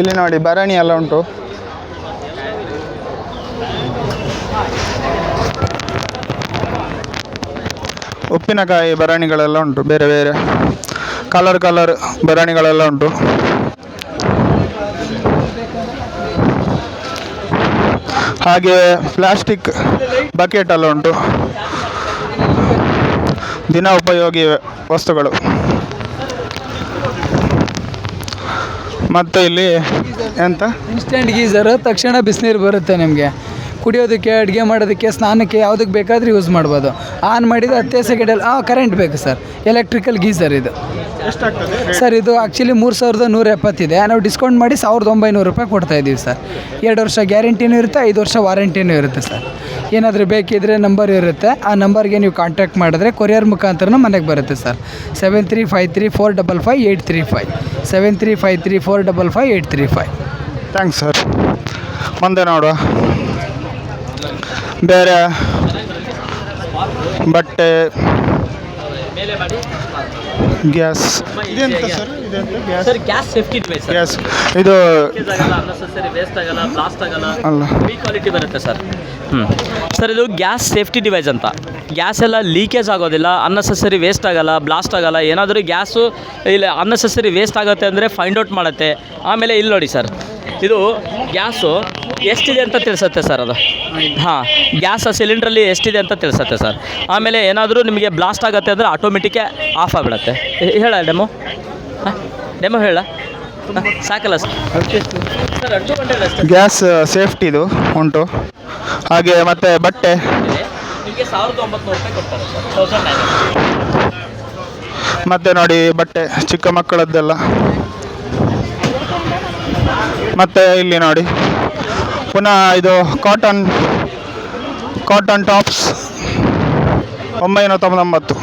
ಇಲ್ಲಿ ನೋಡಿ ಭರಣಿ ಎಲ್ಲ ಉಂಟು. ಉಪ್ಪಿನಕಾಯಿ ಭರಣಿಗಳೆಲ್ಲ ಉಂಟು, ಬೇರೆ ಬೇರೆ. ಕಲರ್ ಕಲರ್ ಭರಣಿಗಳೆಲ್ಲ ಉಂಟು. ಹಾಗೆ ಪ್ಲಾಸ್ಟಿಕ್ ಬಕೆಟ್ ಎಲ್ಲ ಉಂಟು. ದಿನ ಉಪಯೋಗಿ ವಸ್ತುಗಳು. ಮತ್ತು ಇಲ್ಲಿ ಎಂತ? ಇನ್ಸ್ಟೆಂಟ್ ಗೀಝರು ತಕ್ಷಣ ಬಿಸಿನೀರು ಬರುತ್ತೆ ನಿಮಗೆ. ಕುಡಿಯೋದಕ್ಕೆ ಅಡುಗೆ ಮಾಡೋದಕ್ಕೆ ಸ್ನಾನಕ್ಕೆ ಯಾವುದಕ್ಕೆ ಬೇಕಾದರೂ ಯೂಸ್ ಮಾಡ್ಬೋದು. ಆನ್ ಮಾಡಿದ ಹತ್ತೆ ಸೆಕೆಂಡಲ್ಲಿ ಆ ಕರೆಂಟ್ ಬೇಕು ಸರ್ ಎಲೆಕ್ಟ್ರಿಕಲ್ ಗೀಸರ್ ಇದು. ಸರ್ ಇದು ಆ್ಯಕ್ಚುಲಿ ಮೂರು ಸಾವಿರದ ನೂರ ಎಪ್ಪತ್ತಿದೆ. ನಾವು ಡಿಸ್ಕೌಂಟ್ ಮಾಡಿ ಸಾವಿರದ ಒಂಬೈನೂರು ರೂಪಾಯಿ ಕೊಡ್ತಾ ಇದ್ದೀವಿ ಸರ್ ಎರಡು ವರ್ಷ ಗ್ಯಾರಂಟಿನೂ ಇರುತ್ತೆ ಐದು ವರ್ಷ ವಾರಂಟಿನೂ ಇರುತ್ತೆ ಸರ್ ಏನಾದರೂ ಬೇಕಿದ್ದರೆ ನಂಬರ್ ಇರುತ್ತೆ. ಆ ನಂಬರ್ಗೆ ನೀವು ಕಾಂಟ್ಯಾಕ್ಟ್ ಮಾಡಿದ್ರೆ ಕೊರಿಯರ್ ಮುಖಾಂತರನೂ ಮನೆಗೆ ಬರುತ್ತೆ sir seven three five three four double five eight three five seven three five three four double five eight three five thanks sir ಮುಂದೆ ನೋಡುವ. ಬೇರೆ ಬಟ್ಟೆ ಗ್ಯಾಸ್. ಗ್ಯಾಸ್ ಇದು ಅಲ್ಲ. ಕ್ವಾಲಿಟಿ ಬರುತ್ತೆ ಸರ್. ಹ್ಞೂ ಸರ್ ಇದು ಗ್ಯಾಸ್ ಸೇಫ್ಟಿ ಡಿವೈಸ್ ಅಂತ. ಗ್ಯಾಸ್ ಎಲ್ಲ ಲೀಕೇಜ್ ಆಗೋದಿಲ್ಲ ಅನ್ನೆಸೆಸರಿ ವೇಸ್ಟ್ ಆಗಲ್ಲ ಬ್ಲಾಸ್ಟ್ ಆಗಲ್ಲ ಏನಾದರೂ ಗ್ಯಾಸು ಇಲ್ಲ ಅನ್ನೆಸೆಸರಿ ವೇಸ್ಟ್ ಆಗುತ್ತೆ ಅಂದರೆ ಫೈಂಡ್ ಔಟ್ ಮಾಡುತ್ತೆ. ಆಮೇಲೆ ಇಲ್ಲಿ ನೋಡಿ ಸರ್. ಇದು ಗ್ಯಾಸು ಎಷ್ಟಿದೆ ಅಂತ ತಿಳಿಸತ್ತೆ ಸರ್ ಅದು? ಹಾಂ ಗ್ಯಾಸ್ ಸಿಲಿಂಡ್ರಲ್ಲಿ ಎಷ್ಟಿದೆ ಅಂತ ತಿಳಿಸತ್ತೆ ಸರ್. ಆಮೇಲೆ ಏನಾದರೂ ನಿಮಗೆ ಬ್ಲಾಸ್ಟ್ ಆಗುತ್ತೆ ಅಂದರೆ ಆಟೋಮೆಟಿಕ್ಕೆ ಆಫ್ ಆಗಿಬಿಡತ್ತೆ. ಹೇಳ ಡೆಮೋ. ಹಾಂ ಡೆಮೋ ಹೇಳ. ಸಾಕಲ್ಲ ಸರ್. ಗ್ಯಾಸ್ ಸೇಫ್ಟಿ ಇದು ಸೇಫ್ಟಿದು ಉಂಟು. ಹಾಗೆ ಮತ್ತೆ ಬಟ್ಟೆ. ಮತ್ತೆ ನೋಡಿ ಬಟ್ಟೆ ಚಿಕ್ಕ ಮಕ್ಕಳದ್ದೆಲ್ಲ. ಮತ್ತೆ ಇಲ್ಲಿ ನೋಡಿ. ಪುನಃ ಇದು ಕಾಟನ್ ಕಾಟನ್ ಟಾಪ್ಸ್ ಒಂಬೈನೂರ ತೊಂಬತ್ತೊಂಬತ್ತು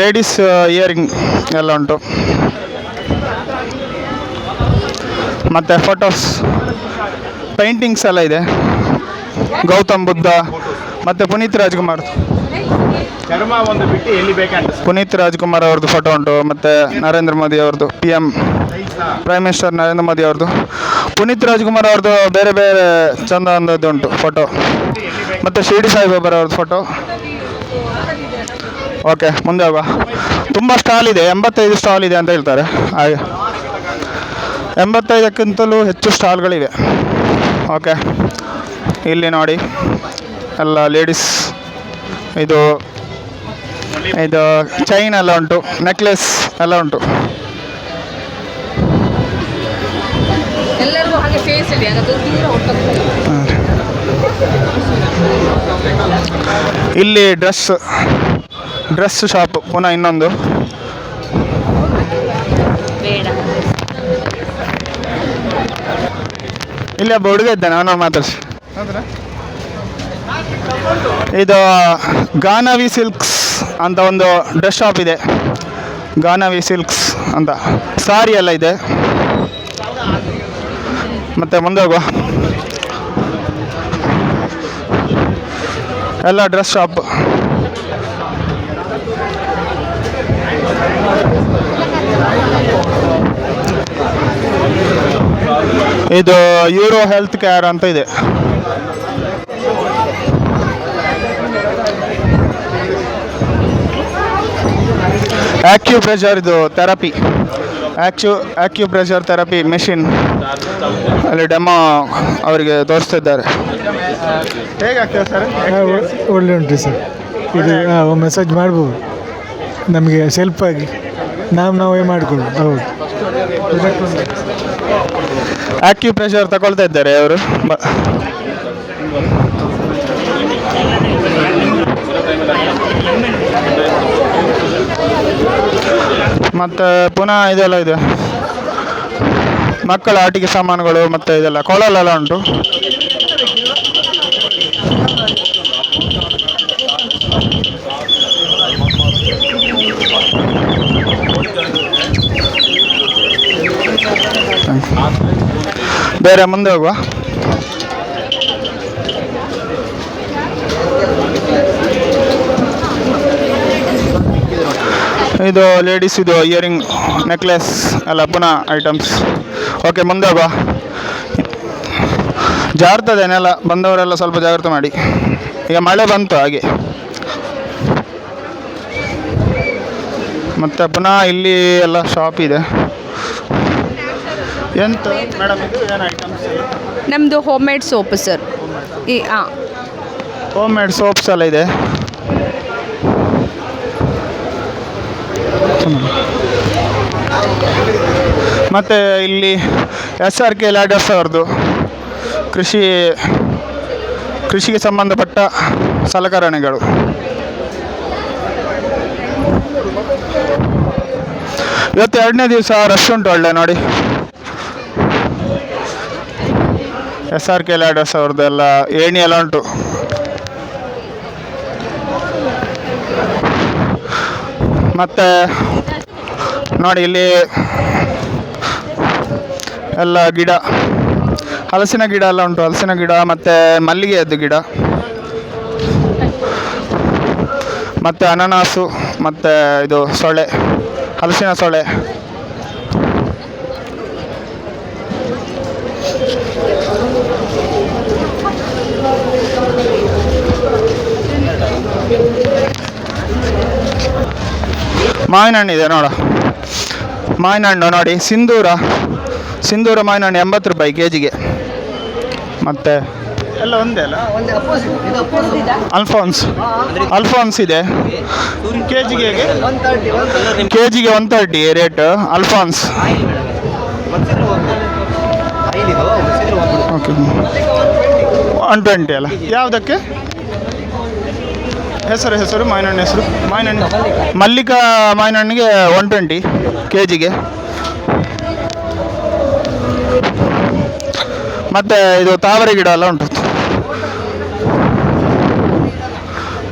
ಲೇಡೀಸ್ ಇಯರಿಂಗ್ ಎಲ್ಲ ಉಂಟು. ಮತ್ತು ಫೋಟೋಸ್ ಪೇಂಟಿಂಗ್ಸ್ ಎಲ್ಲ ಇದೆ. ಗೌತಮ್ ಬುದ್ಧ, ಮತ್ತು ಪುನೀತ್ ರಾಜ್ಕುಮಾರ್ ಚರ್ಮ ಒಂದು ಬಿಟ್ಟು ಎಲ್ಲಿ ಬೇಕಂತ ಪುನೀತ್ ರಾಜ್ಕುಮಾರ್ ಅವ್ರದ್ದು ಫೋಟೋ ಉಂಟು, ಮತ್ತು ನರೇಂದ್ರ ಮೋದಿ ಅವ್ರದ್ದು P M prime minister Narendra Modi ಅವ್ರದ್ದು ಪುನೀತ್ ರಾಜ್ಕುಮಾರ್ ಅವ್ರದ್ದು ಬೇರೆ ಬೇರೆ ಚಂದ ಅಂದದ್ದು ಉಂಟು ಫೋಟೋ ಮತ್ತು ಶಿರ್ಡಿ ಸಾಯಿಬಾಬಾರ ಅವ್ರದ್ದು ಫೋಟೋ ಓಕೆ ಮುಂದೆ ಹೋಗುವ. ತುಂಬ ಸ್ಟಾಲ್ ಇದೆ, ಎಂಬತ್ತೈದು ಸ್ಟಾಲ್ ಇದೆ ಅಂತ ಹೇಳ್ತಾರೆ. ಹಾಗೆ. ಎಂಬತ್ತೈದಕ್ಕಿಂತಲೂ ಹೆಚ್ಚು ಸ್ಟಾಲ್ಗಳಿವೆ ಓಕೆ ಇಲ್ಲಿ ನೋಡಿ. ಎಲ್ಲ ಲೇಡೀಸ್ ಇದು ಇದು ಚೈನ್ ಎಲ್ಲ ಉಂಟು ನೆಕ್ಲೆಸ್ ಎಲ್ಲ ಉಂಟು. ಇಲ್ಲಿ ಡ್ರೆಸ್ ಡ್ರೆಸ್ ಶಾಪ್ ಪುನಃ ಇನ್ನೊಂದು. ಬೇಡ. ಇಲ್ಲಿ ಒಬ್ಬ ಹುಡುಗ ಇದ್ದಾನೆ ನಾನು ಮಾತಾಡ್ಸಿ. ಇದು ಗಾನವಿ ಸಿಲ್ಕ್ಸ್ ಅಂತ ಒಂದು ಡ್ರೆಸ್ ಶಾಪ್ ಇದೆ. ಗಾನವಿ ಸಿಲ್ಕ್ಸ್ ಅಂತ. ಸಾರಿ ಎಲ್ಲ ಇದೆ. ಮತ್ತೆ ಮುಂದೆ ಹೋಗುವ. ಎಲ್ಲ ಡ್ರೆಸ್ ಶಾಪ್. ಇದು ಯೂರೋ ಹೆಲ್ತ್ ಕೇರ್ ಅಂತ ಇದೆ. ಆಕ್ಯೂ ಪ್ರೆಷರ್ ಇದು ಥೆರಪಿ ಆ್ಯಕ್ಚು ಆ್ಯಕ್ಯೂ ಪ್ರೆಷರ್ ಥೆರಪಿ ಮೆಷಿನ್ ಅಲ್ಲಿ ಡೆಮೋ ಅವರಿಗೆ ತೋರಿಸ್ತಿದ್ದಾರೆ. ಹೇಗಾಗ್ತದೆ ಸರ್? ಒಳ್ಳೆ ಉಂಟು ಸರ್. ಇದು ಮೆಸೇಜ್ ಮಾಡ್ಬೋದು. ನಮಗೆ ಸೆಲ್ಫ್ ಆಗಿ. ನಾವು ನಾವೇ ಮಾಡಿಕೊಳ್ಳೋದು. ಹೌದು. ಆ್ಯಕ್ಯೂ ಪ್ರೆಷರ್ ತಗೊಳ್ತಾ ಇದ್ದಾರೆ ಅವರು. ಮತ್ತೆ ಪುನಃ ಇದೆಲ್ಲ ಇದೆ. ಮಕ್ಕಳ ಆಟಿಕೆ ಸಾಮಾನುಗಳು ಮತ್ತು ಇದೆಲ್ಲ ಕೊಳಲೆಲ್ಲ ಉಂಟು. ಬೇರೆ ಮುಂದೆ ಹೋಗುವ. ಇದು ಲೇಡೀಸ್ ಇದು ಇಯರಿಂಗ್ ನೆಕ್ಲೆಸ್ ಎಲ್ಲ ಪುನಃ ಐಟಮ್ಸ್ ಓಕೆ ಮುಂದೆ ಬಾ. ಜಾರ್ತದೆ ನೆಲ ಬಂದವರೆಲ್ಲ ಸ್ವಲ್ಪ ಜಾಗ್ರತೆ ಮಾಡಿ. ಈಗ ಮಳೆ ಬಂತು ಹಾಗೆ. ಮತ್ತು ಪುನಃ ಇಲ್ಲಿ ಎಲ್ಲ ಶಾಪ್ ಇದೆ. ಎಂತ? ಮೇಡಮ್ ಇದು ಏನು ಐಟಮ್ಸ್ ನಮ್ಮದು ಹೋಮ್ ಮೇಡ್ ಸೋಪ್ ಸರ್ ಈ ಹಾಂ ಹೋಮ್ ಮೇಡ್ ಸೋಪ್ಸ್ ಎಲ್ಲ ಇದೆ. ಮತ್ತು ಇಲ್ಲಿ ಎಸ್ ಆರ್ ಕೆ ಲ್ಯಾಡರ್ಸ್ ಅವ್ರದ್ದು ಕೃಷಿ, ಕೃಷಿಗೆ ಸಂಬಂಧಪಟ್ಟ ಸಲಕರಣೆಗಳು. ಇವತ್ತು ಎರಡನೇ ದಿವಸ ರಶ್ ಉಂಟು ಒಳ್ಳೆ ನೋಡಿ. ಎಸ್ ಆರ್ ಕೆ ಲ್ಯಾಡರ್ಸ್ ಅವ್ರದ್ದು ಎಲ್ಲ ಏಣಿ ಎಲ್ಲ ಉಂಟು. ಮತ್ತು ನೋಡಿ ಇಲ್ಲಿ ಎಲ್ಲ ಗಿಡ. ಹಲಸಿನ ಗಿಡ ಎಲ್ಲ ಉಂಟು. ಹಲಸಿನ ಗಿಡ ಮತ್ತು ಮಲ್ಲಿಗೆಯದ್ದು ಗಿಡ. ಮತ್ತು ಅನನಾಸು, ಮತ್ತು ಇದು ಸೊಳೆ, ಹಲಸಿನ ಸೊಳೆ. ಮಾವಿನ ಹಣ್ಣಿದೆ ನೋಡ. ಮಾವಿನ ಹಣ್ಣು ನೋಡಿ, ಸಿಂಧೂರ. ಸಿಂಧೂರ ಮಾವಿನ ಹಣ್ಣು ಎಂಬತ್ತು ರೂಪಾಯಿ ಕೆ ಜಿಗೆ ಮತ್ತು ಎಲ್ಲ ಒಂದೇ ಅಲ್ಲ? ಅಲ್ಫೋನ್ಸ್. ಅಲ್ಫೋನ್ಸ್ ಇದೆ. ಕೆ ಜಿಗೆ ಕೆ ಜಿಗೆ one thirty rate Alphonso. Okay one twenty ಅಲ್ಲ. ಯಾವುದಕ್ಕೆ? ಹೆಸರು ಹೆಸರು ಮಾವಿನಹಣ್ಣು ಹೆಸರು? ಮಾವಿನಹಣ್ಣು ಮಲ್ಲಿಕಾ ಮಾವಿನಹಣ್ಣಿಗೆ ಒನ್ ಟ್ವೆಂಟಿ ಕೆ ಜಿಗೆ ಮತ್ತು ಇದು ತಾವರೆ ಗಿಡ ಎಲ್ಲ ಉಂಟು.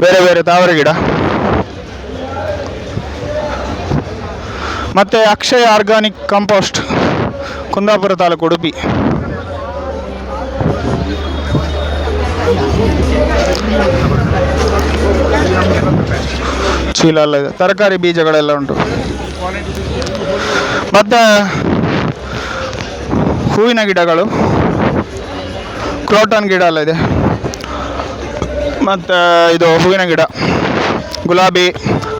ಬೇರೆ ಬೇರೆ ತಾವರೆ ಗಿಡ. ಮತ್ತು ಅಕ್ಷಯ ಆರ್ಗಾನಿಕ್ ಕಂಪೋಸ್ಟ್, ಕುಂದಾಪುರ ತಾಲೂಕು ಉಡುಪಿ. ಚೀಲ ಇದೆ. ತರಕಾರಿ ಬೀಜಗಳೆಲ್ಲ ಉಂಟು. ಮತ್ತು ಹೂವಿನ ಗಿಡಗಳು, ಕ್ರೋಟನ್ ಗಿಡ ಎಲ್ಲ ಇದೆ. ಮತ್ತು ಇದು ಹೂವಿನ ಗಿಡ, ಗುಲಾಬಿ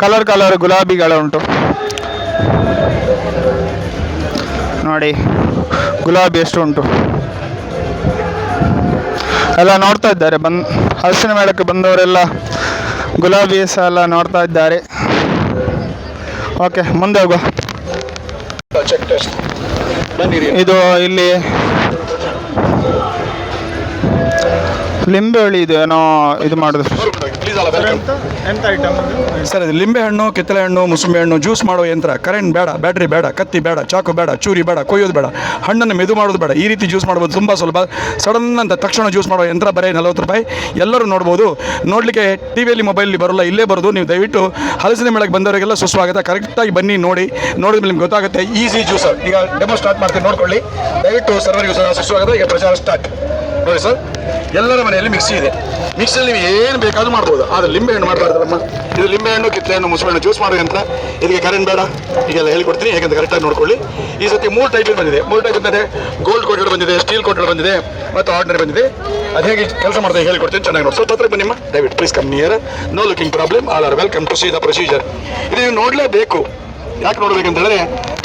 ಕಲರ್ ಕಲರ್ ಗುಲಾಬಿಗಳು ಉಂಟು. ನೋಡಿ, ಗುಲಾಬಿ ಎಷ್ಟು ಉಂಟು. ಎಲ್ಲ ನೋಡ್ತಾ ಇದ್ದಾರೆ, ಬಂದ್, ಹಲಸಿನ ಮೇಳಕ್ಕೆ ಬಂದವರೆಲ್ಲ ಗುಲಾಬಿ ಸಹ ಎಲ್ಲ ನೋಡ್ತಾ ಇದ್ದಾರೆ. ಓಕೆ ಮುಂದೆ ಹೋಗುವ. ಇದು ಇಲ್ಲಿ ಲಿಂಬೆ ಹಳ್ಳಿ ಇದು ಏನೋ ಇದು ಮಾಡೋದು ಎಂತ ಐಟಮ್ ಸರ್ ಇದು ಲಿಂಬೆ ಹಣ್ಣು ಕಿತ್ತಳೆ ಹಣ್ಣು ಮುಸುಂಬೆ ಹಣ್ಣು ಜ್ಯೂಸ್ ಮಾಡೋ ಯಂತ್ರ. ಕರೆಂಟ್ ಬೇಡ ಬ್ಯಾಟ್ರಿ ಬೇಡ ಕತ್ತಿ ಬೇಡ ಚಾಕು ಬೇಡ ಚೂರಿ ಬೇಡ ಕೊಯ್ಯೋದು ಬೇಡ. ಹಣ್ಣನ್ನು ಮೆದು ಮಾಡೋದು ಬೇಡ. ಈ ರೀತಿ ಜ್ಯೂಸ್ ಮಾಡ್ಬೋದು ತುಂಬ ಸುಲಭ. ಸಡನ್ ಅಂತ ತಕ್ಷಣ ಜ್ಯೂಸ್ ಮಾಡೋ ಯಂತ್ರ ಬರೀ ನಲವತ್ತು ರೂಪಾಯಿ. ಎಲ್ಲರೂ ನೋಡ್ಬೋದು. ನೋಡಲಿಕ್ಕೆ ಟಿ ವಿಯಲ್ಲಿ ಮೊಬೈಲಲ್ಲಿ ಬರೋಲ್ಲ ಇಲ್ಲೇ ಬರೋದು. ನೀವು ದಯವಿಟ್ಟು ಹಲಸಿನ ಮೇಳಕ್ಕೆ ಬಂದವರಿಗೆಲ್ಲ ಸುಸ್ವಾಗತ. ಕರೆಕ್ಟಾಗಿ ಬನ್ನಿ ನೋಡಿ. ನೋಡಿದ್ರೆ ನಿಮ್ಗೆ ಗೊತ್ತಾಗುತ್ತೆ. ಈಸಿ ಜ್ಯೂಸ್ ಈಗ ಡೆಮೋ ಸ್ಟಾರ್ಟ್ ಮಾಡ್ತೀನಿ ನೋಡ್ಕೊಳ್ಳಿ. ದಯವಿಟ್ಟು ಸರ್ವರಿಗೂ ಸಹ ಸುಸ್ವಾಗತ. ಈಗ ಪ್ರಚಾರ ಸ್ಟಾರ್ಟ್ ನೋಡಿ ಸರ್ ಎಲ್ಲರ ಮನೆಯಲ್ಲಿ ಮಿಕ್ಸಿ ಇದೆ. ಮಿಕ್ಸಿಯಲ್ಲಿ ನೀವು ಏನು ಬೇಕಾದ್ರೂ ಮಾಡ್ಬೋದು. ಆದರೆ ಲಿಂಬೆ ಹಣ್ಣು ಮಾಡಬಾರ್ದಲ್ಲಮ್ಮ. ಇದು ಲಿಂಬೆ ಹಣ್ಣು ಕಿತ್ತಲೆ ಹಣ್ಣು ಮುಸುಬೆ ಹಣ್ಣು ಜ್ಯೂಸ್ ಮಾಡೋ ಯಂತ್ರ ಇದಕ್ಕೆ ಕರೆಂಟ್ ಬೇಡ. ಈಗೆಲ್ಲ ಹೇಳ್ಕೊಡ್ತೀನಿ ಹೇಗಂತ ಕರೆಕ್ಟಾಗಿ ನೋಡ್ಕೊಳ್ಳಿ. ಈ ಸತಿ ಮೂರು ಟೈಪ್ ಬಂದಿದೆ. ಮೂರು ಟೈಪ್ ಬಂದಿದೆ ಗೋಲ್ಡ್ ಕೋಟೆಡ್ ಬಂದಿದೆ ಸ್ಟೀಲ್ ಕೋಟೆಡ್ ಬಂದಿದೆ, ಮತ್ತು ಆರ್ಡಿನರಿ ಬಂದಿದೆ. ಅದು ಹೇಗೆ ಕೆಲಸ ಮಾಡ್ತಾ ಹೇಳ್ಕೊಡ್ತೀನಿ, ಚೆನ್ನಾಗಿ ನೋಡಿ. ಸ್ವಲ್ಪ ಹತ್ರ ಬನ್ನಿಮ್ಮ ದಯವಿಟ್ಟು please come near no looking problem all are welcome to see the procedure ಇದು ನೀವು ನೋಡಲೇಬೇಕು. ಯಾಕೆ ನೋಡ್ಬೇಕಂತಂದ್ರೆ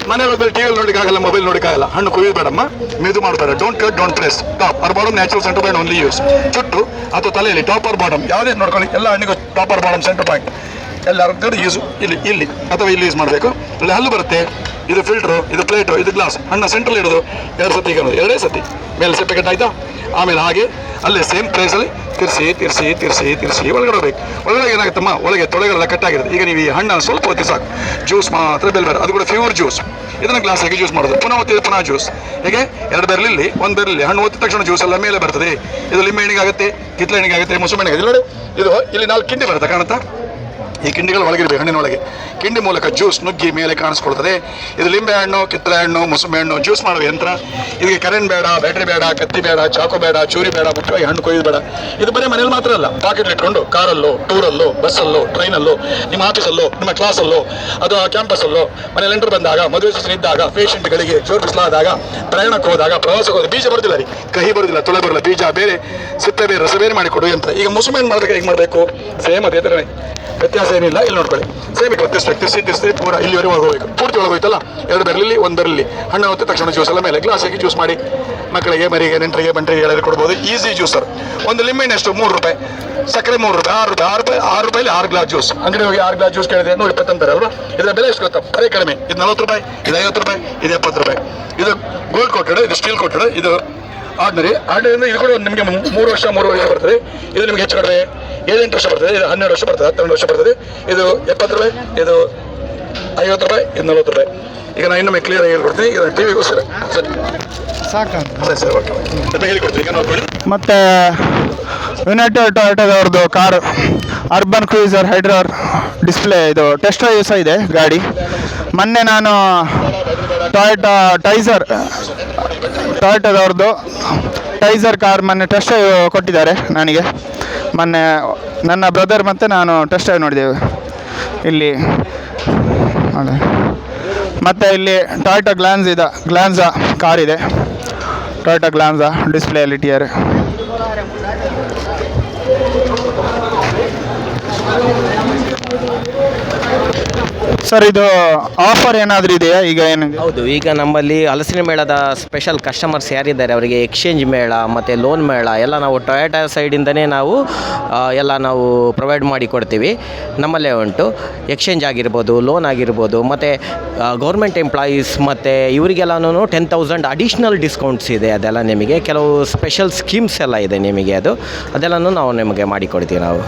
ಮನೆ ಹೋದ್ಮೇಲೆ ಟಿವಿಯಲ್ಲಿ ನೋಡೋಕ್ಕಾಗಲ್ಲ ಮೊಬೈಲ್ ನೋಡಕ್ಕಾಗಲ್ಲ ಹಣ್ಣು ಕುಯ್ಯೋದು ಬೇಡಮ್ಮ. ಮೆದು ಮಾಡ್ತಾರೆ. Don't cut don't press top or bottom natural centre point only use ಚುಟ್ಟು, ಅಥವಾ ತಲೆಯಲ್ಲಿ ಟಾಪ್ ಆರ್ ಬಾಡಮ್ ಯಾವುದೇ ನೋಡ್ಕೊಳ್ಳಿ. ಎಲ್ಲ ಹಣ್ಣಿಗೂ top or bottom centre point ಎಲ್ಲರೂ ಯೂಸ್ ಇಲ್ಲಿ ಇಲ್ಲಿ. ಅಥವಾ ಇಲ್ಲಿ ಯೂಸ್ ಮಾಡಬೇಕು. ಇಲ್ಲಿ ಹಲ್ಲು ಬರುತ್ತೆ. ಇದು ಫಿಲ್ಟ್ರು ಇದು ಪ್ಲೇಟು ಇದು ಗ್ಲಾಸ್ ಹಣ್ಣ ಸೆಂಟ್ರಲ್ ಇಡೋದು ಎರಡು ಸತಿ ಎರಡೇ ಸತಿ. ಮೇಲೆ ಕಟ್ ಆಯ್ತಾ ಆಮೇಲೆ ಹಾಗೆ. ಅಲ್ಲೇ ಸೇಮ್ ಪ್ಲೇಸಲ್ಲಿ ತಿರ್ಸಿ ತಿರ್ಸಿ ತಿರ್ಸಿ ತಿರ್ಸಿ, ಒಳಗಡೆ ಹೋಗ್ಬೇಕು. ಒಳಗಡೆ ಏನಾಗುತ್ತಮ್ಮ ಒಳಗೆ ತೊಳೆಗಳೆಲ್ಲ ಕಟ್ಟಾಗಿರುತ್ತೆ ಈಗ ನೀವು ಈ ಹಣ್ಣನ್ನು ಸ್ವಲ್ಪ ಹೊತ್ತಿ ಸಾಕು. ಜ್ಯೂಸ್ ಮಾತ್ರ ಬೆಲ್ಬರ್ ಅದು ಕೂಡ ಫ್ಯೂರ್ ಜ್ಯೂಸ್ ಇದನ್ನು ಗ್ಲಾಸ್ ಹಾಕಿ ಜ್ಯೂಸ್ ಮಾಡೋದು. ಪುನಃ ಒತ್ತಿದ್ರೆ ಪುನಃ ಜ್ಯೂಸ್ ಹೇಗೆ? ಎರಡು ಬೆರಲಿಲ್ಲಿ ಒಂದು ಬೆರಲಿ ಹಣ್ಣು ಒತ್ತಿದ ತಕ್ಷಣ ಜ್ಯೂಸ್ ಎಲ್ಲ ಮೇಲೆ ಬರ್ತದೆ. ಇದು ಲಿಂಬೆ ಹಣ್ಣಿಗೆ ಆಗುತ್ತೆ ಕಿತ್ತಲೆ ಹಣ್ಣಿಗೆ ಆಗುತ್ತೆ ಮುಸುಂಬೆ ಹಣ್ಣಿಗೆ ಇದು ಇಲ್ಲಿ ನಾಲ್ಕು ಕಿಂಡಿ ಬರುತ್ತೆ. ಕಾಣುತ್ತಾ? ಈ ಕಿಂಡಿಗಳು ಒಳಗಿರಬೇಕು ಹಣ್ಣಿನೊಳಗೆ ಕಿಂಡಿ ಮೂಲಕ ಜ್ಯೂಸ್ ನುಗ್ಗಿ ಮೇಲೆ ಕಾಣಿಸ್ಕೊಳ್ತದೆ. ಇದು ಲಿಂಬೆ ಹಣ್ಣು, ಕಿತ್ತಳೆ ಹಣ್ಣು, ಮುಸುಂಬೆ ಹಣ್ಣು, ಜ್ಯೂಸ್ ಮಾಡುವ ಯಂತ್ರ. ಇದಕ್ಕೆ ಕರೆಂಟ್ ಬೇಡ, ಬ್ಯಾಟ್ರಿ ಬೇಡ, ಕತ್ತಿ ಬೇಡ, ಚಾಕು ಬೇಡ, ಚೂರಿ ಬೇಡ, ಮುಖ್ಯವಾಗಿ ಹಣ್ಣು ಕೊಯ್ದು ಬೇಡ. ಇದು ಬರೀ ಮನೇಲಿ ಮಾತ್ರ ಅಲ್ಲ ಪಾಕೆಟ್ ಇಟ್ಕೊಂಡು ಕಾರಲ್ಲೋ, ಟೂರಲ್ಲೋ, ಬಸ್ಸಲ್ಲೋ, ಟ್ರೈನಲ್ಲೋ, ನಿಮ್ಮ ಆಫೀಸಲ್ಲೋ, ನಿಮ್ಮ ಕ್ಲಾಸಲ್ಲೋ, ಅದು ಕ್ಯಾಂಪಸ್ಸಲ್ಲೋ ಮನೇಲಿ ಎಂಟರ್ ಬಂದಾಗ, ಮದುವೆ ಸೂಚನೆ ಇದ್ದಾಗ, ಪೇಷಂಟ್ಗಳಿಗೆ ಜೋರು ಬಿಸಿಲಾದಾಗ, ಪ್ರಯಾಣಕ್ಕೆ ಹೋದಾಗ, ಪ್ರವಾಸಕ್ಕೆ ಹೋದ ಬೀಜ ಬರೋದಿಲ್ಲ ರೀ. ಕಹಿ ಬರೋದಿಲ್ಲ, ತುಳೆ ಬರೋಲ್ಲ ಬೀಜ ಬೇರೆ, ಸಿಪ್ಪೆ ಬೇರೆ ರಸ ಬೇರೆ ಮಾಡಿಕೊಡು ಯಂತ್ರ. ಈಗ ಮುಸುಂಬೆ ಹಣ್ಣು ಮಾಡ್ಬೇಕು ಹೇಗೆ ಮಾಡಬೇಕು? ಸೇಮ್ ಅದೇ ಥರನೇ. ವ್ಯತ್ಯಾಸ ಏನಿಲ್ಲ, ಇಲ್ಲಿ ನೋಡ್ಕೊಳ್ಳಿ. ಸೇಮ್ ಇಟ್ಟು ತಿರ್ಸ್ಬೇಕು ತಿರ್ಸಿ ತಿರ್ಸಿ ಪೂರ ಇಲ್ಲಿವರೆಗೆ ಹೋಗಬೇಕು ಪೂರ್ತಿ ಒಳಗೋಯ್ತಲ್ಲ? ಎರಡು ಬೆರಲಿ, ಒಂದು ಬೆರಲಿ. ಹಣ್ಣು ಹೊತ್ತು ತಕ್ಷಣ ಜ್ಯೂಸ್ ಎಲ್ಲ ಮೇಲೆ ಗ್ಲಾಸ್ ಹಾಕಿ ಜ್ಯೂಸ್ ಮಾಡಿ ಮಕ್ಕಳಿಗೆ, ಮರಿಗೆ, ನೆಂಟರಿಗೆ, ಬಂಟರಿಗೆ ಎಲ್ಲರಿಗೆ ಕೊಡ್ಬೋದು. ಈಸಿ ಜ್ಯೂಸರ್ ಒಂದು ಲಿಮಿನ್ ಎಷ್ಟು ಮೂರು ರೂಪಾಯಿ. ಸಕ್ಕರೆ ಮೂರು ರೂಪಾಯಿ, ಆರು ರೂಪಾಯಿ ಆರು ರೂಪಾಯಿ ಆರು ರೂಪಾಯಿ ಆರು ಗ್ಲಾಸ್ ಜ್ಯೂಸ್ ಅಂಗಡಿ ಹೋಗಿ ಆರು ಗ್ಲಾಸ್ ಜ್ಯೂಸ್ ಕೇಳಿದೆ ನೂರು ಇಪ್ಪತ್ತಂತಾರೆ ಅಲ್ವಾ ಇದರ ಬೆಲೆ ಎಷ್ಟು ಗೊತ್ತಾ? ಬರೀ ಕಡಿಮೆ. ಇದು ನಲ್ವತ್ತು ರೂಪಾಯಿ, ಇದು ಐವತ್ತು ರೂಪಾಯಿ, ಇದು ಎಪ್ಪತ್ತು ರೂಪಾಯಿ. ಇದು ಗೋಲ್ಡ್ ಕೊಟ್ಟಡು ಇದು ಸ್ಟೀಲ್ ಕೊಟ್ಟಡು ಇದು ಆರ್ಡಿನರಿ ಆರ್ಡಿನರಿ ಅಂದ್ರೆ ಇದು ಕೂಡ ನಿಮಗೆ ಮೂರು ವರ್ಷ ಮೂರು ವರ್ಷ ಬರ್ತದೆ. ಇದು ನಿಮಗೆ ಹೆಚ್ಚು ಕಡಿಮೆ ಏಳೆಂಟು ವರ್ಷ ಬರ್ತದೆ. ಇದು ಹನ್ನೆರಡು ವರ್ಷ ಬರ್ತದೆ ಹತ್ತೆರಡು ವರ್ಷ ಬರ್ತದೆ. ಇದು ಎಪ್ಪತ್ತು ರೂಪಾಯಿ ಇದು ಐವತ್ತು ರೂಪಾಯಿ ಇದು ನಲ್ವತ್ತು ರೂಪಾಯಿ. ಈಗ ನಾನು ಇನ್ನೊಮ್ಮೆ ಕ್ಲಿಯರ್ ಆಗಿ ಹೇಳ್ಕೊಡ್ತೀನಿ. ಈಗ ಟಿ ವಿಗೋಸ್ಕರ ಸರಿ. ಸಾಕು ಸರಿ ಸರ್ ಓಕೆ ಮತ್ತೆ ಹೇಳಿಕೊಡ್ತೀನಿ. ಈಗ ನೋಡ್ಕೊಳ್ಳಿ. ಮತ್ತು United ಟೊಯೋಟೋದವ್ರದ್ದು car Urban Cruiser Hyryder display ಇದು ಟೆಸ್ಟ್ ಡ್ರೈವ್ ಸಹ ಇದೆ ಗಾಡಿ. ಮೊನ್ನೆ ನಾನು ಟೊಯೋಟಾ ಟೈಸರ್ ಟೊಯೋಟೋದವ್ರದ್ದು ಟೈಸರ್ ಕಾರ್ ಮೊನ್ನೆ ಟೆಸ್ಟ್ ಕೊಟ್ಟಿದ್ದಾರೆ ನನಗೆ. ಮೊನ್ನೆ ನನ್ನ ಬ್ರದರ್ ಮತ್ತು ನಾನು ಟೆಸ್ಟ್ ನೋಡಿದೆವು ಇಲ್ಲಿ. ಮತ್ತು ಇಲ್ಲಿ ಟೊಯೋಟಾ ಗ್ಲಾನ್ಸ್ ಇದೆ ಗ್ಲಾನ್ಸಾ ಕಾರ್ ಇದೆ. ಟೊಯೋಟಾ ಗ್ಲಾನ್ಸಾ ಡಿಸ್ಪ್ಲೇ ಅಲ್ಲಿ ಸರ್, ಇದು ಆಫರ್ ಏನಾದರೂ ಇದೆಯಾ? ಈಗ ಏನು ಹೌದು, ಈಗ ನಮ್ಮಲ್ಲಿ ಹಲಸಿನ ಮೇಳದ ಸ್ಪೆಷಲ್ ಕಸ್ಟಮರ್ಸ್ ಯಾರಿದ್ದಾರೆ? ಅವರಿಗೆ ಎಕ್ಸ್ಚೇಂಜ್ ಮೇಳ, ಮತ್ತು ಲೋನ್ ಮೇಳ, ಎಲ್ಲ ನಾವು ಟೊಯೋಟಾ ಸೈಡಿಂದನೇ ನಾವು ಎಲ್ಲ ನಾವು ಪ್ರೊವೈಡ್ ಮಾಡಿ ಕೊಡ್ತೀವಿ. ನಮ್ಮಲ್ಲೇ ಉಂಟು. ಎಕ್ಸ್ಚೇಂಜ್ ಆಗಿರ್ಬೋದು ಲೋನ್ ಆಗಿರ್ಬೋದು, ಮತ್ತು ಗೌರ್ಮೆಂಟ್ ಎಂಪ್ಲಾಯೀಸ್ ಮತ್ತು ಇವರಿಗೆಲ್ಲನೂ ಟೆನ್ ತೌಸಂಡ್ ಅಡಿಷ್ನಲ್ ಡಿಸ್ಕೌಂಟ್ಸ್ ಇದೆ ಅದೆಲ್ಲ ನಿಮಗೆ. ಕೆಲವು ಸ್ಪೆಷಲ್ ಸ್ಕೀಮ್ಸ್ ಎಲ್ಲ ಇದೆ ನಿಮಗೆ ಅದು. ಅದೆಲ್ಲನೂ ನಾವು ನಿಮಗೆ ಮಾಡಿಕೊಡ್ತೀವಿ ನಾವು.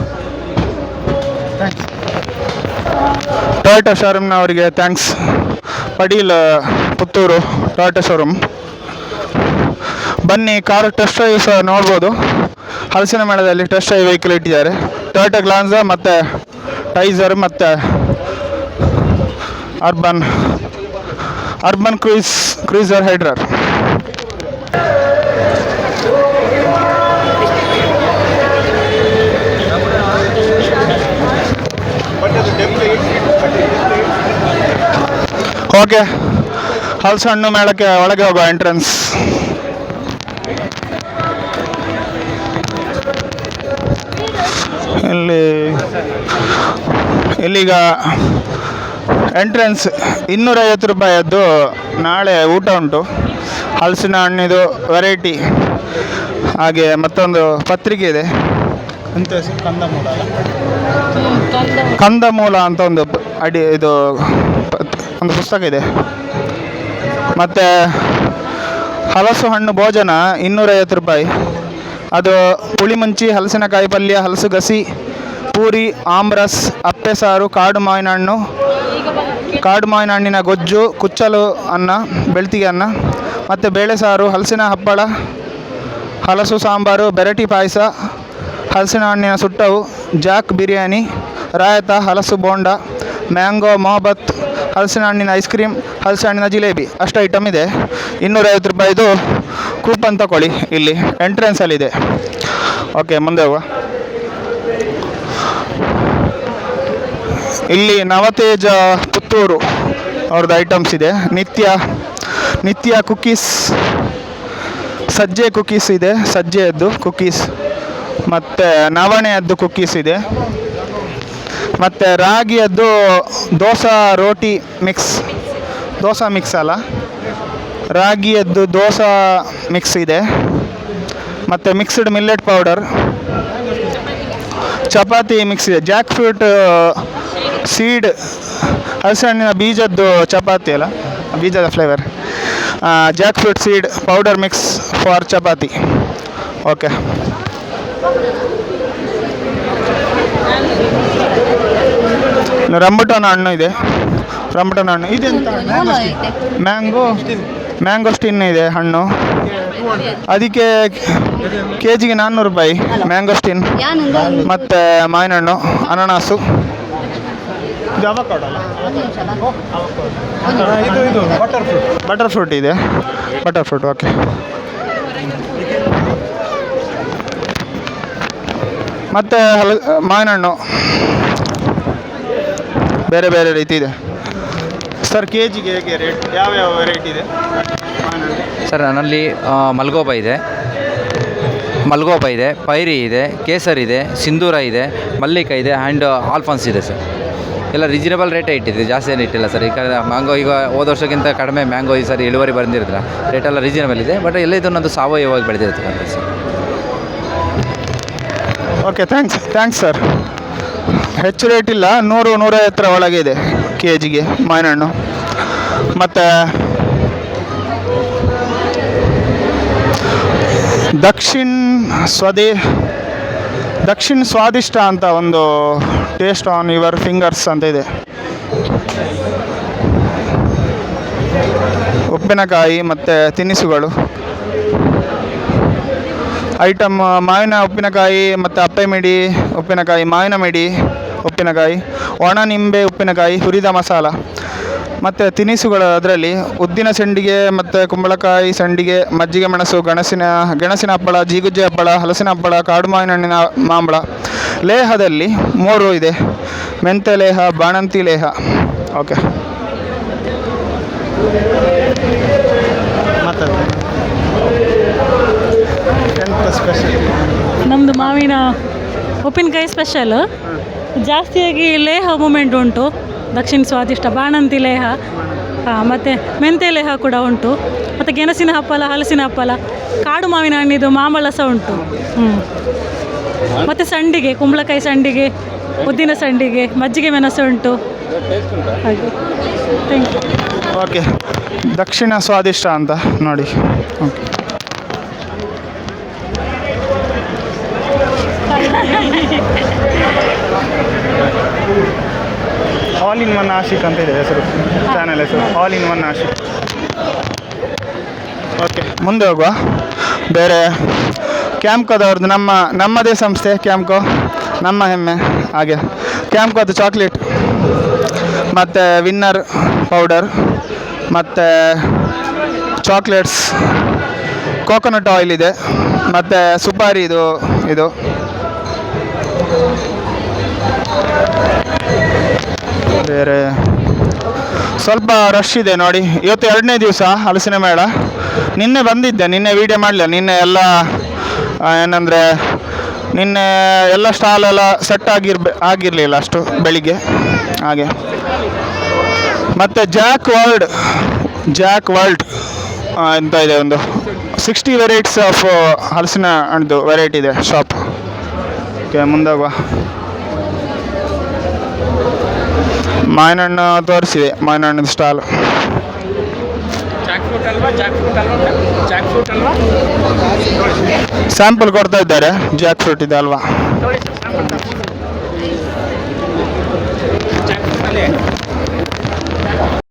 Toyota ಶೋರೂಮ್ನವರಿಗೆ thanks Padil Puttur Toyota showroom ಬನ್ನಿ ಕಾರು ಟೆಸ್ಟ್ ಡ್ರೈವ್ ಸಹ ನೋಡ್ಬೋದು. ಹಲಸಿನ ಮೇಳದಲ್ಲಿ ಟೆಸ್ಟ್ ಡ್ರೈವ್ ವೆಹಿಕಲ್ ಇಟ್ಟಿದ್ದಾರೆ. ಟೊಯೋಟೋ ಗ್ಲಾನ್ಸ ಮತ್ತು ಟೈಸರ್ ಮತ್ತು Urban Urban Cruise Cruiser Hyryder okay ಹಲಸಣ್ಣು ಮೇಳಕ್ಕೆ ಒಳಗೆ ಹೋಗೋ ಎಂಟ್ರೆನ್ಸ್ ಇಲ್ಲಿ ಇಲ್ಲಿಗ ಎಂಟ್ರೆನ್ಸ್ ಇನ್ನೂರೈವತ್ತು ರೂಪಾಯಿಯದ್ದು ನಾಳೆ ಊಟ ಉಂಟು. ಹಲಸಿನ ಹಣ್ಣಿದು ವೆರೈಟಿ ಹಾಗೆ ಮತ್ತೊಂದು ಪತ್ರಿಕೆ ಇದೆ. ಕಂದಮೂಲ. ಕಂದಮೂಲ ಅಂತ ಒಂದು ಅಡಿ ಇದು ಒಂದು ಪುಸ್ತಕ ಇದೆ. ಮತ್ತು ಹಲಸು ಹಣ್ಣು ಭೋಜನ ಇನ್ನೂರೈವತ್ತು ರೂಪಾಯಿ. ಅದು ಪುಳಿಮುಂಚಿ ಹಲಸಿನಕಾಯಿ ಪಲ್ಯ, ಹಲಸು ಗಸಿ, ಪೂರಿ, ಆಮ್ರಸ್, ಅಪ್ಪೆ ಸಾರು, ಕಾಡು ಮಾವಿನ ಹಣ್ಣು, ಕಾಡು ಮಾವಿನ ಹಣ್ಣಿನ ಗೊಜ್ಜು, ಕುಚ್ಚಲು ಅನ್ನ, ಬೆಳ್ತಿಗೆ ಅನ್ನ, ಮತ್ತು ಬೇಳೆ ಸಾರು, ಹಲಸಿನ ಹಪ್ಪಳ, ಹಲಸು ಸಾಂಬಾರು, ಬೆರಟಿ ಪಾಯಸ, ಹಲಸಿನ ಹಣ್ಣಿನ ಸುಟ್ಟವು, ಜಾಕ್ ಬಿರಿಯಾನಿ, ರಾಯತ, ಹಲಸು ಬೋಂಡ ಮ್ಯಾಂಗೋ, ಮೊಹಬತ್, ಹಲಸಿನ ಹಣ್ಣಿನ ಐಸ್ ಕ್ರೀಮ್ ಹಲಸಿನ ಹಣ್ಣಿನ ಜಿಲೇಬಿ. ಅಷ್ಟು ಐಟಮ್ ಇದೆ. ಇನ್ನೂರೈವತ್ತು ರೂಪಾಯಿದು ಕೂಪನ್ ತಗೊಳ್ಳಿ ಇಲ್ಲಿ. ಎಂಟ್ರೆನ್ಸಲ್ಲಿದೆ ಓಕೆ ಮುಂದೆ ಹೋಗುವ. ಇಲ್ಲಿ ನವತೇಜ ಪುತ್ತೂರು ಅವ್ರದ್ದು ಐಟಮ್ಸ್ ಇದೆ. ನಿತ್ಯ ನಿತ್ಯ ಕುಕ್ಕೀಸ್ ಸಜ್ಜೆ ಕುಕ್ಕೀಸ್ ಇದೆ. ಸಜ್ಜೆಯದ್ದು ಕುಕ್ಕೀಸ್ ಮತ್ತು ನವಣೆಯದ್ದು ಕುಕ್ಕೀಸ್ ಇದೆ. ಮತ್ತು ರಾಗಿಯದ್ದು ದೋಸೆ ರೋಟಿ ಮಿಕ್ಸ್ ದೋಸೆ ಮಿಕ್ಸ್ ಅಲ್ಲ. ರಾಗಿಯದ್ದು ದೋಸೆ ಮಿಕ್ಸ್ ಇದೆ. ಮತ್ತು mixed millet powder chapati mix ಇದೆ. ಜಾಕ್ ಫ್ರೂಟ್ ಸೀಡ್ ಹಲಸಣ್ಣಿನ ಬೀಜದ್ದು ಚಪಾತಿ ಅಲ್ಲ. ಬೀಜದ flavour jackfruit seed powder mix for chapati. Okay rambutan ಹಣ್ಣು ಇದೆ. ರಂಬುಟಾನ್ ಹಣ್ಣು. ಇದೆಂತ? ಮ್ಯಾಂಗೋ ಮ್ಯಾಂಗೋ ಸ್ಟಿನ್ ಇದೆ ಹಣ್ಣು. ಅದಕ್ಕೆ ಕೆ ಜಿಗೆ ನಾನ್ನೂರು ರೂಪಾಯಿ ಮ್ಯಾಂಗೋ ಸ್ಟಿನ್ ಮತ್ತು ಮಾವಿನ ಹಣ್ಣು ಅನಾನಸು. ಇದು ಅವಕಾಡೋ ಇದು ಇದು ಬಟರ್ ಫ್ರೂಟ್ ಬಟರ್ ಫ್ರೂಟ್ ಇದೆ. ಬಟರ್ ಫ್ರೂಟ್ ಓಕೆ ಮತ್ತು ಹಲ ಮಾವಿನ ಹಣ್ಣು ಬೇರೆ ಬೇರೆ ರೀತಿ ಇದೆ. ಸರ್ ಕೆ ಜಿಗೆ ಹೇಗೆ ರೇಟ್ ಯಾವ ಯಾವ ರೇಟ್ ಇದೆ? ಸರ್ ನನ್ನಲ್ಲಿ ಮಲ್ಗೋಬ ಇದೆ. ಮಲ್ಗೋಬ ಇದೆ ಪೈರಿ ಇದೆ ಕೇಸರ್ ಇದೆ ಸಿಂಧೂರ ಇದೆ ಮಲ್ಲಿಕ ಇದೆ ಆ್ಯಂಡ್ ಆಲ್ಫಾನ್ಸ್ ಇದೆ ಸರ್ ಎಲ್ಲ ರೀಸನೇಬಲ್ ರೇಟೇ ಇಟ್ಟಿದೆ ಜಾಸ್ತಿ ಏನು ಇಟ್ಟಿಲ್ಲ ಸರ್ ಈಗ ಮ್ಯಾಂಗೋ ಈಗ ಹೋದ ವರ್ಷಕ್ಕಿಂತ ಕಡಿಮೆ ಮ್ಯಾಂಗೋ ಈ ಸರಿ ಇಳುವರಿ ಬಂದಿರಲಿಲ್ಲ ರೇಟೆಲ್ಲ ರೀಸನೇಬಲ್ ಇದೆ ಬಟ್ ಎಲ್ಲ ಇದನ್ನೊಂದು ಸಾವಯವವಾಗಿ ಬೆಳೆದಿರ್ತಕ್ಕಂಥ sir okay thanks thanks sir ಹೆಚ್ಚು ರೇಟ್ ಇಲ್ಲ, ನೂರು, ನೂರೈವತ್ತರ ಒಳಗೆ ಇದೆ ಕೆ ಜಿಗೆ ಮಾವಿನಹಣ್ಣು. ಮತ್ತು ದಕ್ಷಿಣ ಸ್ವದೇ, ದಕ್ಷಿಣ ಸ್ವಾದಿಷ್ಟ ಅಂತ ಒಂದು ಟೇಸ್ಟ್ ಆನ್ ಯುವರ್ ಫಿಂಗರ್ಸ್ ಅಂತ ಇದೆ. ಉಪ್ಪಿನಕಾಯಿ ಮತ್ತು ತಿನಿಸುಗಳು. ಐಟಮ್ ಮಾವಿನ ಉಪ್ಪಿನಕಾಯಿ ಮತ್ತು ಅಪ್ಪೆ ಮಿಡಿ, ಉಪ್ಪಿನಕಾಯಿ ಮಾವಿನ ಮಿಡಿ. ಉಪ್ಪಿನಕಾಯಿ ಒಣ ನಿಂಬೆ ಉಪ್ಪಿನಕಾಯಿ ಹುರಿದ ಮಸಾಲ. ಮತ್ತು ತಿನಿಸುಗಳು ಅದರಲ್ಲಿ ಉದ್ದಿನ ಸಂಡಿಗೆ ಮತ್ತು ಕುಂಬಳಕಾಯಿ ಸಂಡಿಗೆ ಮಜ್ಜಿಗೆ ಮೆಣಸು ಗಣಸಿನ ಗೆಣಸಿನ ಹಪ್ಪಳ ಜೀಗುಜ್ಜೆ ಹಪ್ಪಳ ಹಲಸಿನ ಹಪ್ಪಳ ಕಾಡು ಮಾವಿನ ಹಣ್ಣಿನ ಮಾಂಬಳ. ಲೇಹದಲ್ಲಿ ಮೂರು ಇದೆ. ಮೆಂತೆ ಲೇಹ ಬಾಣಂತಿ ಲೇಹ. ಓಕೆ. ಮತ್ತೆ ನಮ್ಮದು ಮಾವಿನ ಉಪ್ಪಿನಕಾಯಿ ಸ್ಪೆಷಲ್ ಜಾಸ್ತಿಯಾಗಿ ಲೇಹ ಮೂಮೆಂಟ್ ಉಂಟು. ದಕ್ಷಿಣ ಸ್ವಾದಿಷ್ಟ ಬಾಣಂತಿ ಲೇಹ ಮತ್ತು ಮೆಂತೆ ಲೇಹ ಕೂಡ ಉಂಟು. ಮತ್ತು ಗೆಣಸಿನ ಹಪ್ಪಲ ಹಲಸಿನ ಹಪ್ಪಲ ಕಾಡು ಮಾವಿನ ಹಣ್ಣಿದು ಮಾಂಬಳ ಸಹ ಉಂಟು. ಹ್ಞೂ ಮತ್ತು ಸಂಡಿಗೆ, ಕುಂಬಳಕಾಯಿ ಸಂಡಿಗೆ, ಉದ್ದಿನ ಸಂಡಿಗೆ, ಮಜ್ಜಿಗೆ ಮೆಣಸು ಉಂಟು. ಹಾಗೆ. ಥ್ಯಾಂಕ್ ಯು ಓಕೆ ದಕ್ಷಿಣ ಸ್ವಾದಿಷ್ಟ ಅಂತ ನೋಡಿ. Okay all in one Ashik ಅಂತ ಇದೆ ಹೆಸರು. ಚಾನಲ್ ಹೆಸರು. All in one Ashik okay ಮುಂದೆ ಹೋಗುವ. ಬೇರೆ ಕ್ಯಾಂಪ್ಕೋದವ್ರದ್ದು ನಮ್ಮ, ನಮ್ಮದೇ ಸಂಸ್ಥೆ ಕ್ಯಾಂಪ್ಕೋ ನಮ್ಮ ಹೆಮ್ಮೆ. ಹಾಗೆ. ಕ್ಯಾಂಪ್ಕೋದು ಚಾಕ್ಲೇಟ್ ಮತ್ತು ವಿನ್ನರ್ ಪೌಡರ್ ಮತ್ತು ಚಾಕ್ಲೇಟ್ಸ್ ಕೋಕೋನಟ್ ಆಯಿಲ್ ಇದೆ. ಮತ್ತು ಸುಪಾರಿ ಇದು ಇದು. ಬೇರೆ ಸ್ವಲ್ಪ ರಶ್ ಇದೆ ನೋಡಿ. ಇವತ್ತು ಎರಡನೇ ದಿವಸ ಹಲಸಿನ ಮೇಳ. ನಿನ್ನೆ ಬಂದಿದ್ದೆ, ನಿನ್ನೆ ವೀಡಿಯೋ ಮಾಡಲಿಲ್ಲ. ನಿನ್ನೆ ಎಲ್ಲ ಏನಂದರೆ, ನಿನ್ನೆ ಎಲ್ಲ ಸ್ಟಾಲ್ ಎಲ್ಲ ಸೆಟ್ ಆಗಿರ್ಬೆ, ಆಗಿರಲಿಲ್ಲ ಅಷ್ಟು ಬೆಳಿಗ್ಗೆ. ಹಾಗೆ. ಮತ್ತು ಜಾಕ್ ವರ್ಲ್ಡ್ ಜಾಕ್ ವರ್ಲ್ಡ್ ಅಂತ ಇದೆ ಒಂದು ಸಿಕ್ಸ್ಟಿ ವೆರೈಟೀಸ್ ಆಫ್ ಹಲಸಿನ ಹಣ್ಣು ವೆರೈಟಿ ಇದೆ ಶಾಪ್ ಓಕೆ ಮುಂದಾಗುವ. ಮಾವಿನ ಹಣ್ಣು ತೋರಿಸಿದೆ ಮಾವಿನ ಹಣ್ಣಿನ ಸ್ಟಾಲ್ ಸ್ಯಾಂಪಲ್ ಕೊಡ್ತಾ ಇದ್ದಾರೆ ಜಾಕ್ ಫ್ರೂಟ್ ಇದೆ ಅಲ್ವಾ?